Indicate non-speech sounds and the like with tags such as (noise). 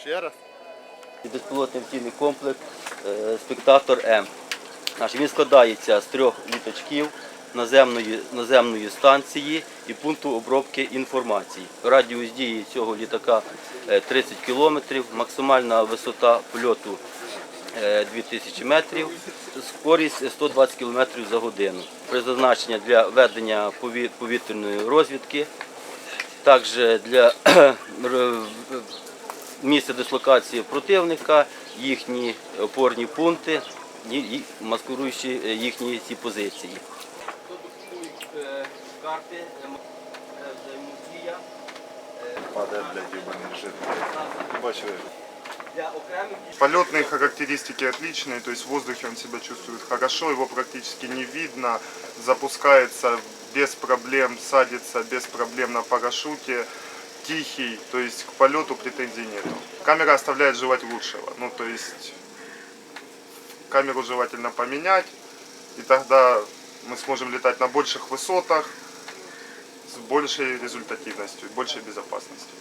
Ще раз. Безпілотний авіаційний комплекс е, Спектатор М. Він складається з трьох літачків наземної, наземної станції і пункту обробки інформації. Радіус дії цього літака е, 30 кілометрів, максимальна висота польоту е, 2000 метрів, скорість 120 кілометрів за годину. Призначення для ведення повітряної розвідки, також для (clears throat) р- місце дислокації противника, їхні опорні пункти, і- і маскируючи е, їхні ці позиції. Карти взаємодія Падає, блядь, ебаний жир. Бачили. для окремих Полетные характеристики отличные, то есть в воздухе он себя чувствует хорошо, его практически не видно, запускается без проблем, садится без проблем на парашюте, тихий, то есть к полету претензий нету. Камера оставляет желать лучшего, ну то есть камеру желательно поменять, и тогда мы сможем летать на больших высотах с большей результативностью, большей безопасностью.